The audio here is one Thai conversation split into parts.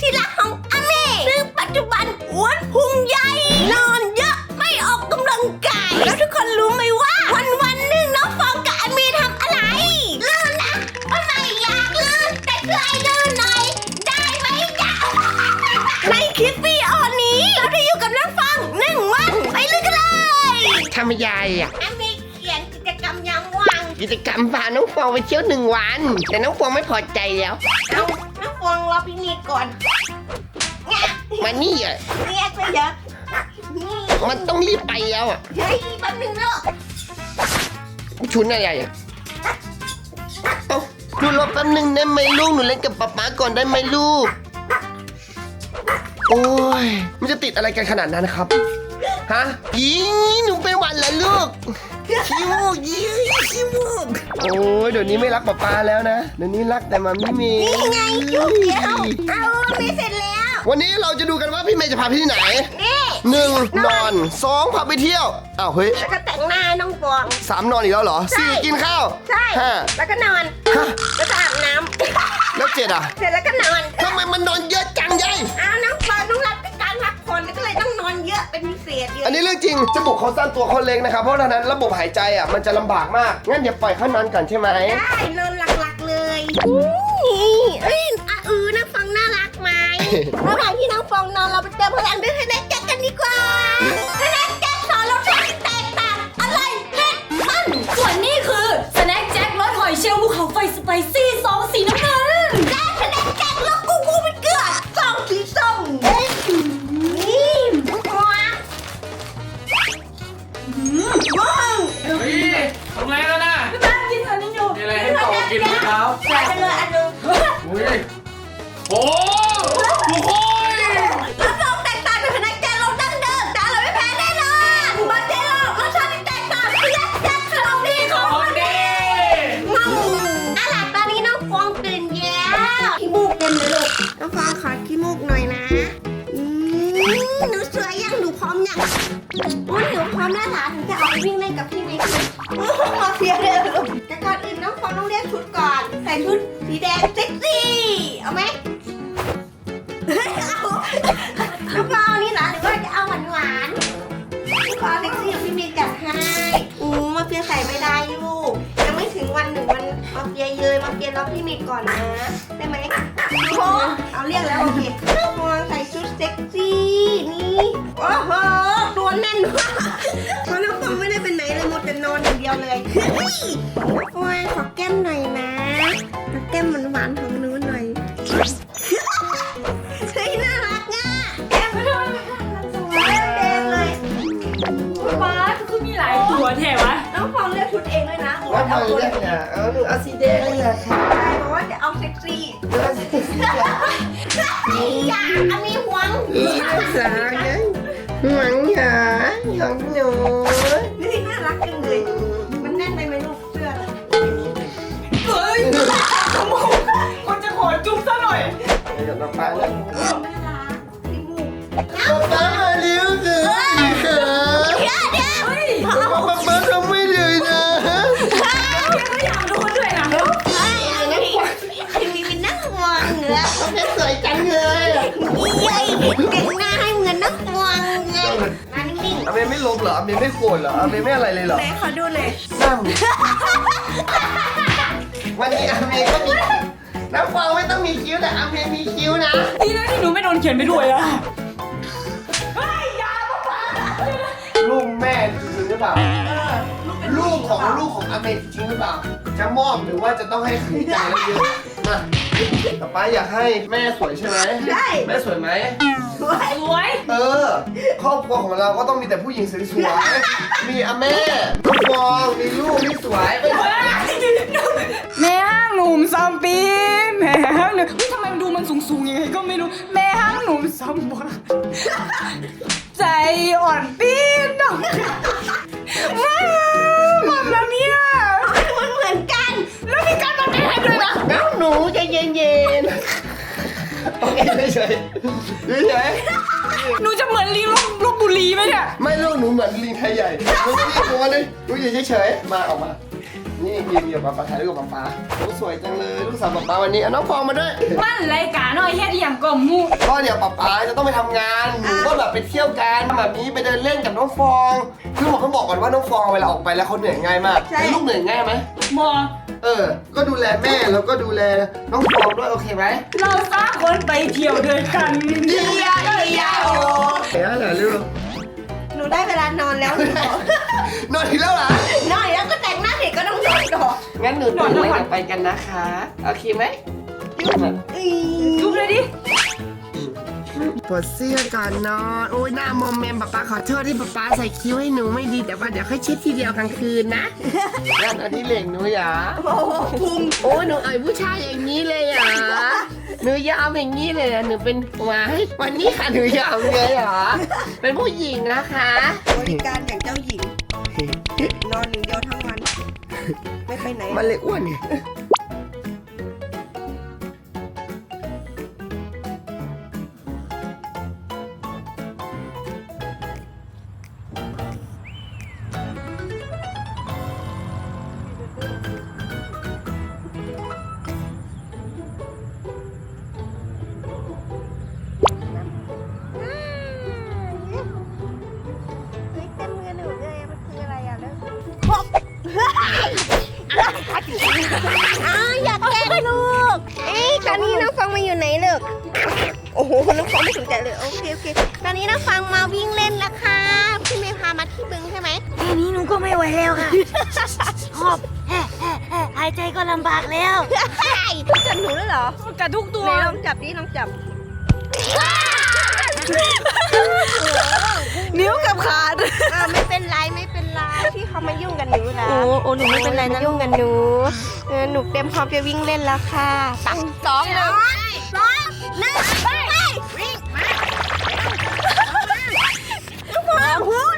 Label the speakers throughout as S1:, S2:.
S1: ที่รักของอาเม่ซึ่งปัจจุบันอ้วนพุงใหญ่นอนเยอะไม่ออกกำลังกาย แล้วทุกคนรู้ไหมว่า วันวันๆหนึ่งน้องฟองกับอาเม่ทำอะไรลื่นนะว่าไม่อยากลื่นแต่ช่วยลื่นหน่อย ได้ไหมจ๊ะ ในคลิปวิดีโอนี้ เราได้อยู่กับน้องฟองหนึ่งวัน ไปเลยกันเลย
S2: ทำยายอะ
S1: อาเม่เขียนกิจกรรมยามว่าง
S2: กิจกรรมพาน้องฟองไปเที่ยวหนึ่งวัน แต่น้องฟองไม่พอใจแล้ว
S1: เอา น้องฟองรอพี่นิดก่อนเนี่ย
S2: มานี่อะ
S1: เรียกไปเยอะนี่
S2: มันต้องรีบไปแล้วอะ
S1: เฮ้ยแป๊บนึงเนาะ
S2: ชุนอะไรอะเอ้าหนูรอแป๊บนึงได้ไหมลูกหนูเล่นกับป๊าป๊าก่อนได้ไหมลูก โอ้ยมันจะติดอะไรกันขนาดนั้นครับ ฮะยิงหนูเป็นหวันแล้วลูก ขี้มูกยิงขี้มูกโอ้ยเดี๋ยวนี้ไม่รักป๊าป๊าแล้วนะ เดี๋ยวนี้รักแต่มามิเม
S1: นี่ไงจุ๊บเดียวเอาไม่เสร็จแล้ว
S2: วันนี้เราจะดูกันว่าพี่เมย์จะพาไปที่ไหน
S1: นี่
S2: หนึ่งนอนสองพาไปเที่ยวอ้าวเฮ้ย
S1: แล้วก็แต่งหน้าน้องฟอง
S2: สามนอนอีกแล้วเหรอ
S1: ใช่
S2: สี่กินข้าว
S1: ใช่
S2: ห้า
S1: แล้วก็นอน
S2: ฮะ
S1: แล้วก็อาบน้
S2: แล้วเจ็ดอะำ
S1: เสร็จแล้วก็นอน
S2: ทำไมมันนอนเยอะจังยัย
S1: เอาน้องฟองต้องรับการพักผ่อนก็เลยต้องนอน เยอะเป็นพิเศษเย
S2: อั
S1: อะ
S2: นนี้เรื่องจริงจมูกเขาสั้นตัวเขาเล็กนะครับเพราะฉะนั้นระบบหายใจอะมันจะลำบากมากงั้นอย่าปล่อยเขานอนก่อนใช่ไหม
S1: ได้นอนหลักๆเลยนี่เอ้ยอะอือน้องฟองน่ารักไหมระหว่างที่น้องฟองนอนเราไปเติมพลังด้วยคะแนนแจ็คกันดี มา
S3: เฟี
S1: ยรอพี่เมย์ก่อนนะได้ไหมโอ้เอาเรียกแล้วโอเคฟองใส่ชุดเซ็กซี่นี่โอ้โหตัวแน่นมากเพราะน้องฟองไม่ได้เป็นไหนเลยหมดแต่นอนอย่างเดียวเลยเฮ้ยฟองขอแก้มหน่อยนะขอแก้มหวานๆของหนูหน่อยเฮ้ยน่ารักอะแก้มสวยแดงเลย
S3: ป้าคือมีหลายตัวแถวะ
S1: น้องฟองเลือกชุดเองเลยนะบอก
S2: ว่า
S1: ว่า
S2: พอ
S1: เอาตัว
S2: เรีย
S1: เล็
S2: ก
S1: ก
S2: เนี่ยเอาหนูเอาสีแดงเลยค่ะ
S1: อา
S2: สีแดง
S1: อย่าอันนี้หวง
S2: อีสาวนะหวังหยาหวังหนู
S1: นี่น่ารักจังเลย มันแน่นไปไหมลูกเสื้อ
S3: เฮ้ยคนจะขอจุ๊บซะหน่อย
S2: เดี๋ยวป๊าป๊าแล้ว
S1: น่ารักที่มูก
S2: ป๊า ลบเหรออเมย์ไม่โกรธเหรออเมย์ไม่อะไรเลยเหรอ
S1: ๆไหนขอดูเลย
S2: ซ้ำวันนี้อเมย์ก็มีน้ำฟองไม่ต้องมีคิ้วแต่อเมย์มีคิ้วนะ
S3: ดีนะที่หนูไม่โดนเขียนไปด้วยอะ
S2: ลูกแม่จริงหรือเปล่าลูกของลูกของอเมย์จริงหรือเปล่าจะมอบหรือว่าจะต้องให้ขืนใจแล้วเยอะมาต่อไปอยากให้แม่สวยใช่ไหม
S1: ใช่
S2: แม่สวยไหม
S1: สวย
S3: สวย
S2: เออ ครอบครัวของเราก็ต้องมีแต่ผู้หญิงสวยๆ มีอาแม่ลูกฟองมีลูกที่สวยไปหมด
S3: แม่ห้างหนุ่มซอมปีแม่ห้างหนุ่มเฮ้ยทำไมมันดูมันสูงสูงๆยังไงก็ไม่รู้ แม่ห้างหนุ่มซอมบวใจอ่อนปีนดอกว้าวหมดแล้วเนี่ย
S1: มันเหมือนกัน
S3: แล้วมีการมาเป็นให้ด้วยนะ
S2: น้ำหนูใจเย็น ๆโอเคเฉยๆเฉย
S3: หนูจะเหมือนลิงลบลบบุรีไหมเนี่ย
S2: ๆไม่ลูกหนูเหมือนลิงไทยใหญ่หนูจะรีบตัวนึงหนูอยู่เฉยๆมาออกมา นี่ยืนอยู่กับป๊าป๊าถ่ายรูปกับป๊าป๊าโอ้สวยจังเลยลูกสาวป๊าป๊าวันนี้เอาน้องฟองมาด้วย
S3: มันรายการน้อยเฮ็ดอหย่างก็มู
S2: ก็เดี๋ยวป๊าป๊าจะต้องไปทำงานหนูก็แบบไปเที่ยวกันแบบนี้ไปเดินเล่นกับน้องฟองคือผมต้องบอกก่อนว่าน้องฟองเวลาออกไปแล้วเขาเหนื่อยง่ายมากลูกเหนื่อยง่ายไหม
S3: บอ
S2: เออ ก็ดูแลแม่แล้วก็ดูแลน้องฟองด้วยโอเคไหม
S3: เราสามคนไปเที่ยวด้วยกัน
S2: เดียเดียโอ้เดี๋ยวเหรอลูก
S1: หนูได้เวลานอนแล้วหนูบอก
S2: นอนอีกแล้วเหรอน
S1: อนแล้วก็แต่ง หน้าเสร็จก็ต้องนอนต่อ
S2: งั้นหนูตื่นไว้เดี๋ยวไปกันนะคะโอเคไหม
S3: จุ๊บเลยดิ
S2: ปวดเสื้อก่อนนอนโอ้ยหน้ามอมแมมป๊าป๊าขอโทษที่ป๊าป๊าใส่คิ้วให้หนูไม่ดีแต่ว่าเดี๋ยวค่อยเช็ดทีเดียวกลางคืนนะงานอันนี้เหล่งหนูอย่า
S1: โอ้โหพุง
S2: โอ้ยหนูอ่อยผู้ชายอย่างนี้เลยเหรอหนูยอมอย่างนี้เลยเหรอหนูเป็นหมาให้วันนี้ค่ะหนูยอมเลยเหรอเป็นผู้หญิงนะคะ
S1: บริการอย่างเจ้าหญิงนอนหนึ่างเดียวทั้งวัน ไม่ไปไหน
S2: มันเลยอ้วนไง
S1: โอ้โหน้องฟังไม่สนใจเลยโอเคโอเคตอนนี้น้องฟังมาวิ่งเล่นแล้วค่ะพี่เมย์พามาที่บึงใช่ไหม
S4: แค่นี้หนูก็ไม่ไหวแล้วค่ะ หอบแฮ่แฮ่แฮ่หายใจก็ลำบากแล้ว
S1: เฮ้ยจับหนูแล้วเหรอ
S3: กระทุกตัว
S1: ไหนลองจับดิลองจับ
S4: นิ้วกับขาด
S1: อ่าไม่เป็นไรไม่เป็นไรที่เขามายุ่งกันหนูนะ
S4: โอ้โอ้หนูไม่เป็นไรนะ
S1: ยุ่งกันหนูเออหนูเต็มพร้อมจะวิ่งเล่นแล้วค่ะตังสองหนึ่งสองหนึ่งไปวิ่ง หัว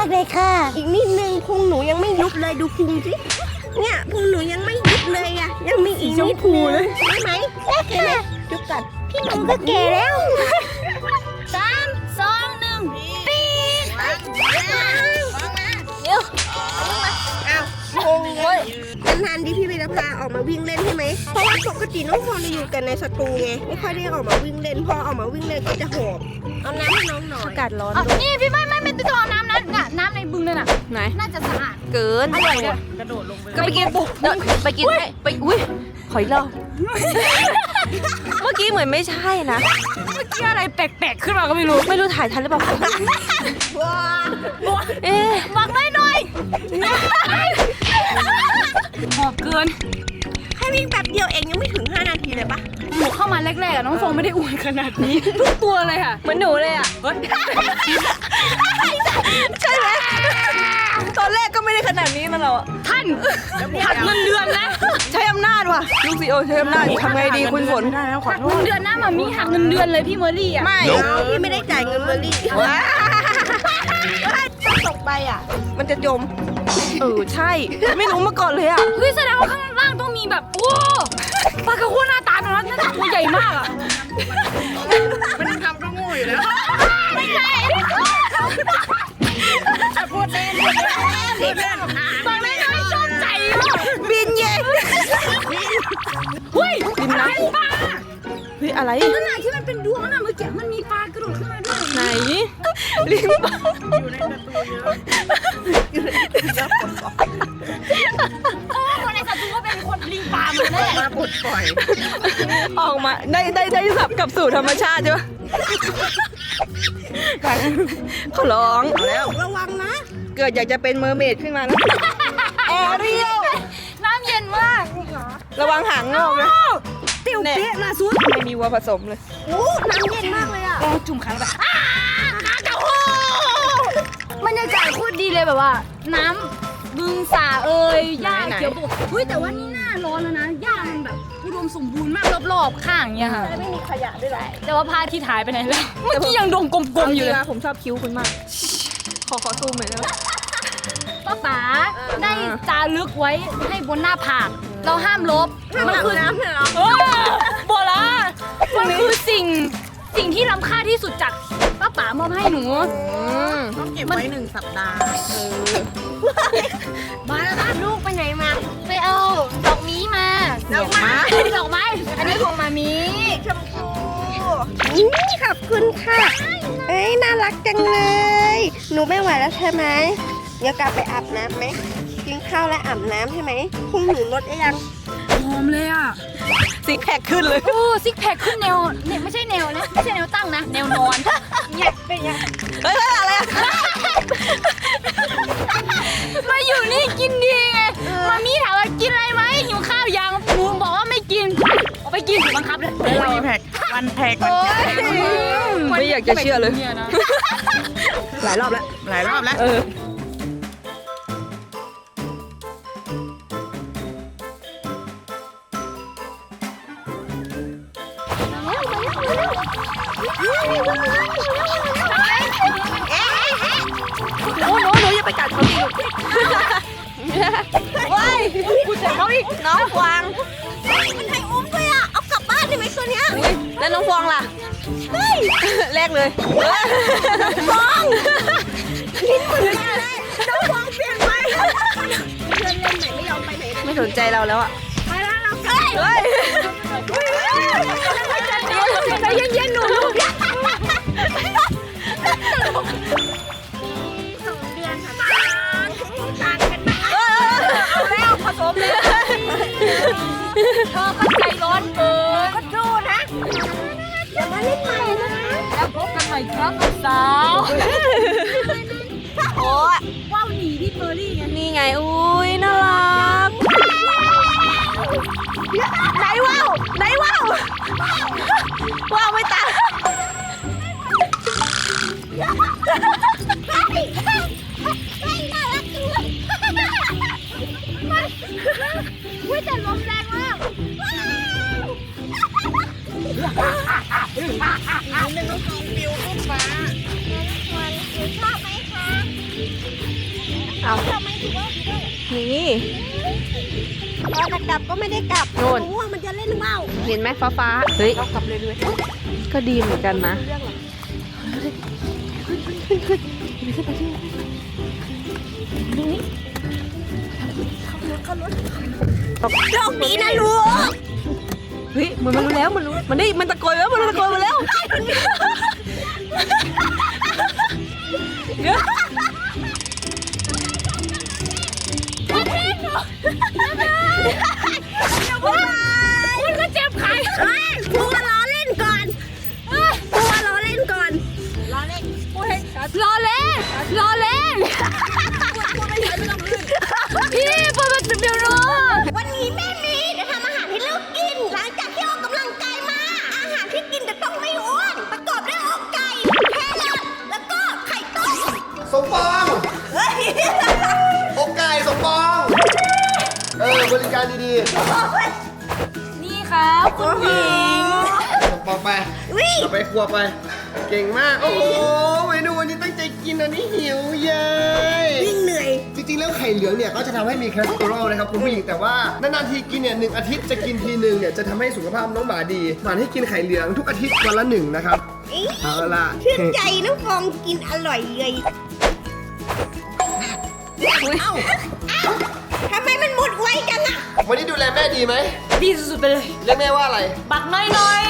S1: า
S4: มากเลยค่ะำ
S1: อีกนิดนึงพุงหนูยังไม่ยุบเลยดูพุงสิเนี่ยพุงหนูยังไม่ยุบเลยอะยังมีอีกนิดนึงได้ไหมได้ไหมยุบก่อน
S4: พี่หนูก็แก่แล้ว
S1: สามสองหนึ่งปีดเดี๋ยวอ้าวงงเลยนานๆที่พี่เวลพาออกมาวิ่งเล่นใช่ไหมเพราะว่าปกติน้องพรจะอยู่กันในสตูไงไม่ค่อยได้ออกมาวิ่งเล่นพอออกมาวิ่งเล่นก็จะหอบเอาน้ำให้น้องหน่อย
S4: อากาศร้อน
S3: อะ
S4: ด้วย
S3: นี่พี่ไม่ไม่ไม่ต้องเอาน้ำนั้นน่ะ น้ำในบึงนั่นน่ะ
S4: ไหน
S3: น่าจะสะอาด
S4: เกิน
S3: อะไรเนี่ย
S4: ก็ไปกินปุ๊บเดินไปกินให้ไปอุ้ยขออีกรอบเมื่อกี้เหมือนไม่ใช่นะ
S3: เมื่อกี้อะไรแปลกๆ ขึ้นมาก็ไม่รู้
S4: ไม่รู้ถ่ายทันหรือเปล่าเอ๊ะ
S3: บอกหน่อยหน่อยหอบเกิน
S1: ให้ วิ่งแป๊บเดียวเองยังไม่ถึง 5 นาทีเลยปะ
S3: หนูเข้ามาแรกๆอะน้องฟองไม่ได้อ้วนขนาดนี้ ทุกตัวเลยค่ะ
S4: เหมือนหนูเลยอะ
S3: เฮ้ย
S4: ใช่ไหมตอนแรกก็ไม่ได้ขนาดนี้นะเราอะ
S3: ท่านหักเงินเดือนนะ
S4: ใช้อำนาจว่ะลูกซีโอใช้อำนาจทำไงดีคุณฝน
S3: หักเงินเดือนนะมามีหักเงินเดือนเลยพี่เมอรี่อะ
S4: ไม่
S1: เอาพี่ไม่ได้จ่ายเงินเบอร์รี่ถ้าตกไปอะ
S4: มันจะจม เออใช่ ไม่รู้มาก่อนเลยอะ
S3: เฮ้ยแสดงว่าข้างล่างต้อง มีแบบโอ้ปลากระโคหน้าตาตรงนั้นน่าจะตัวใหญ่มากอะ
S5: มันทำก็โง่อยู่แล้ว
S3: ไม่ใช่พูดเล่นพูดเล่นบางเล่นไม่ชอบใจอะ
S4: บินเย็น
S3: เฮ้ย
S4: ริมน้
S3: ปลาำ
S4: เฮ้ยอะไร
S3: ขนาดที่มันเป็นดวงน่ะเมื่อกี้มันมีปลากระโดดขึ้นมาด้วย
S4: ไหนลิงปะ
S3: โปล
S5: ดปล่อย
S4: ออกมาได้ได้ได้สับกลับสู่ธรรมชาติใช่ปะขอร้อง
S1: แล้วระวังนะ
S4: เกิดอยากจะเป็นเมอร์เมดขึ้นมานะแอเรียล
S3: น้ำเย็นมาก
S4: ระวังหางงอกนะ
S3: ติ๋วเป๊ะมาสุด
S4: ไม่มีวัวผสมเลย
S1: โอ้น้ำเย็นมากเลยอะ
S3: โอ้จุ่มครั้งแบบอ้าปลากระโหบรรยากาศโคตรดีเลยแบบว่า น้ำบึงสาเอ่ยหญ้า
S4: ไหนๆ
S3: เขียวบกเฮ้ยแต่ว่านี่หน้าร้อนแล้วนะหญ้ามันแบบอุดม สมบูรณ์มากรอบๆข้างเนี่ยค่ะ
S1: ไม่มีขยะด้วยแหละ
S3: แต่ว่าพระอาทิตย์หายไปไหนแล้ว เมื่อกี้ยังดงกลมๆอยู่เลย
S4: ผมชอบคิ้วคุณมาก ขอขอซูมหน่อยได้ไหม
S3: ป้าป๋า
S4: เออ
S3: ได้จารึกไว้ให้บนหน้าผากเราห้ามลบ
S4: มันคือน้ำเลยเหรอ
S3: เออบอกละมันคือสิ่งสิ่งที่ล้ำค่าที่สุดจากป้าป๋ามอบให้หนู
S4: ต้องเก็บไว้หนึ่งสัปดาห์
S3: มาแล้วค่ะลูกไปไหนมา ไปเอาดอกนี้มา
S4: ดอกไม้
S3: ดอกไม้ อันนี้ของมามี
S1: นี่ขอบคุณค่ะ เอ้ยน่ารักจังเลย หนูไม่ไหวแล้วใช่ไหมเดี๋ยวกลับไปอาบน้ำไหมกินข้าวและอาบน้ำใช่ไหมพรุ่งหนูลดได้ยัง
S3: หอมเลยอะ
S4: ซิกแพคขึ้นเลย
S3: โอ้ซิกแพคขึ้นแนวเนี่ยไม่ใช่แนวนะไม่ใช่แนวตั้งนะ แนวนอน
S1: เนี่ยเป็นยัง
S4: เฮ้ยอะไรอะ
S3: มาอยู่นี่กินดีไงมามีถามว่ากินอะไรไหม เอาไปกินบังคับเลย
S4: วันแพควันแพคไม่อยากจะเชื่อเลย
S3: เนี่ยนะ
S4: หลายรอบแล้ว หลายรอบแล้วเออโอ้หนูหนูอย่าไปกัดเขาดิว้ายกูเจ็บเขาอีกน้องฟวาง แล้วน้องฟวงล่ะ
S1: เฮ้ย
S4: แรกเลย
S1: ฟองลิ้นเหมือนกันเลยน้องฟองเปลี่ยนไปเพื่อนเล่นใหม่ไม่ยอมไปไหนเลย
S4: ไม่สนใจเราแล้วอะ
S1: ไปแล้วเราเฮ้ย
S4: เฮ้ย
S1: ใจเย็นๆหนูลูกสองเดือนค่ะต่างกันมาก
S3: เอาแล้วผสมเลยเธอก็ใจร้อนเกิน
S1: ก็ดูนะเดี๋ยวมาเล่นใหม่นะ
S3: แล้วพบกันใหม่ครับสาว
S4: โอ้ย
S3: ว้าวหนีพี่เฟอร์รี่ไง
S4: นี่ไง อุ้ยน่ารัก
S1: ก็ไม่ได้กลับ
S4: โน่น
S1: รู้ว่ามันจะเล่นเมา
S4: เห็นไหมฟ้าฟ้าเฮ้ยกลับเลยด้วยก็ดีเหมือนกันนะ
S1: โชคดีนะลูก
S4: เฮ้ยมันมันรู้แล้วมันรู้มันได้มันตะโกนแล้วมันตะโกนมาแล้วเดี๋ยว
S1: ครับคุ
S3: ณหญิง
S2: ๆสมปองไป
S1: วิ
S2: เราไปครัวไป เก่งมาก โอ้โหเมนูวันนี้ตั้งใจกินอันนี้หิวเย้ย
S1: ยิ่งเหนื่อย
S2: จริงๆแล้วไข่เหลืองเนี่ยก็จะทำให้มีคอเลสเตอรอลนะครับคุณผู้หญิงแต่ว่านานๆทีกินเนี่ยหนึ่งอาทิตย์จะกินทีหนึ่งเนี่ยจะทำให้สุขภาพน้องหมาดีหมาให้กินไข่เหลืองทุกอาทิตย์วันละหนึ่งนะครับ
S1: อี๋
S2: เอาล่ะ
S1: ชื่นใจน้องฟองกินอร่อยเลยเอ้าเอ้า ทำไมมันหมดไวจังอะ
S2: วันนี้ดูแลแม่ดีไหม
S3: ดีสุดๆไปเลย
S2: เรียกแม่ว่าอะไร
S3: บักน้อย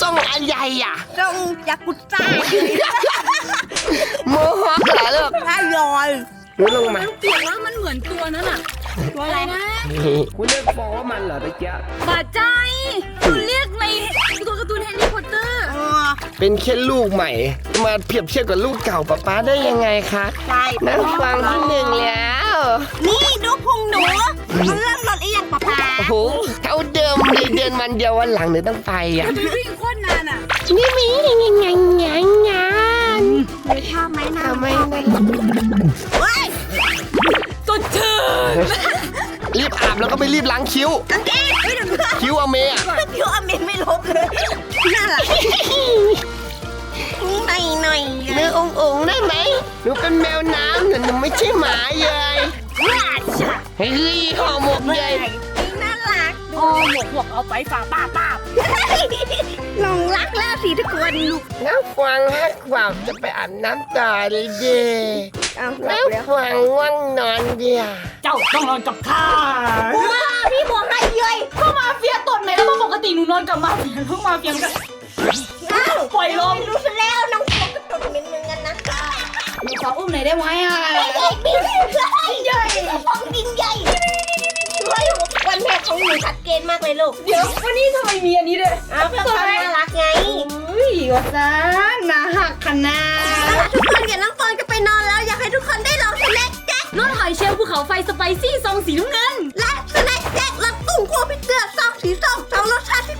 S2: ส่งอันใหญ่อะ
S1: ตรงยากุซ่า
S2: โมฮอคเหรอลูก
S1: อร่อย
S2: หนูลงมา
S3: ๆเปลี่ยนว่ามันเหมือนตัวนั้นอะ
S4: ตัวอะไรนะ
S2: คุณเรียกฟอว่ามันเหรอตะเกีย
S4: บาดใจคุณเรียกในตัวการ์ตูนแฮร์รี่พอตเตอร์
S2: เป็นแค่ลูกใหม่ มาเปรียบเทียบกับลูกเก่าป๊าป๊าได้ยังไงคะ
S1: ใช่
S2: นั่งฟังที่หนึ่งแล้ว
S1: นี่ดูพุงหนูมันเริ่มลดอีหยังปะพา
S2: โอ้โหเท่าเดิมเลยเดือนวันเดียววันหลังหนูต้องไปอะ
S4: ไปวิ่งโคตรนานอะ
S2: นี่มียังไงยังไงงาน
S1: ชอบไหมนะ
S2: ทำไมไม่
S1: เฮ้ย
S4: สดชื่น
S2: รีบอาบแล้วก็ไปรีบล้างคิ้ว
S1: กางเกงไม่ถึงเพื่อน
S2: คิ้วเอาเมย์อะ
S1: คิวอเมนไม่ลบเลยน่ารักหน่อยหน่อยๆ
S2: เนื้อององได้ไหมหนูเป็นแมวน้ำแต่หนูไม่ใช่หมาเยย
S1: ว่าจ้ะ
S2: เฮ้ยห่อหมกเยย
S1: น่ารัก
S4: โอ้หมวกหมวกเอาไปฝากป้าป้า
S1: หลงรักแล้วสิทุกคนลูก
S2: น้ำฟังฮักกว่าจะไปอาบน้ำต่อเลยเด้
S1: เอารักแล้ว
S2: น้ำฟังว่างนอนเดียว
S3: เจ้าต้องนอนกับข้า
S1: ว้าพี่บัวให้เย้ย
S3: ก็มาเฟียตดไหมแล้วปกติหนูนอนกับมาเฟียแล้วมาเฟียมันก็
S1: อ้าว
S3: ปล่อยลม
S1: รู้ซะแล้วน้องฟองก็ตดเหม็นเหมือนกันนะ
S3: หนูขออุ้มหน่อยได้ไหมอะ
S1: ไอ้ไอ้บินใหญ่ใหญ่ฟองบินใหญ่ช่วยวันแม่ ของหนูชัดเกณฑ์มากเลยลูก
S3: เดี๋ยววันนี้ทำไมมีอันนี้ด้วย
S1: อ้าวเพื่อความน่ารักไง
S3: อุ้ยวะจ้าหนาหักขนา
S1: ทุกคนอย่าน้องปอนก็ไปนอนแล้ว อยากให้ทุกคนได้ลองสแน็คแจ็ค
S4: รสหอยเชลล์ภูเขาไฟสไปซี่ซองสีน้ำเงิน
S1: และสแน็คแจ็ครสตุ้งคั่วพริกเกลือซองสีส้มสองรสชาติที่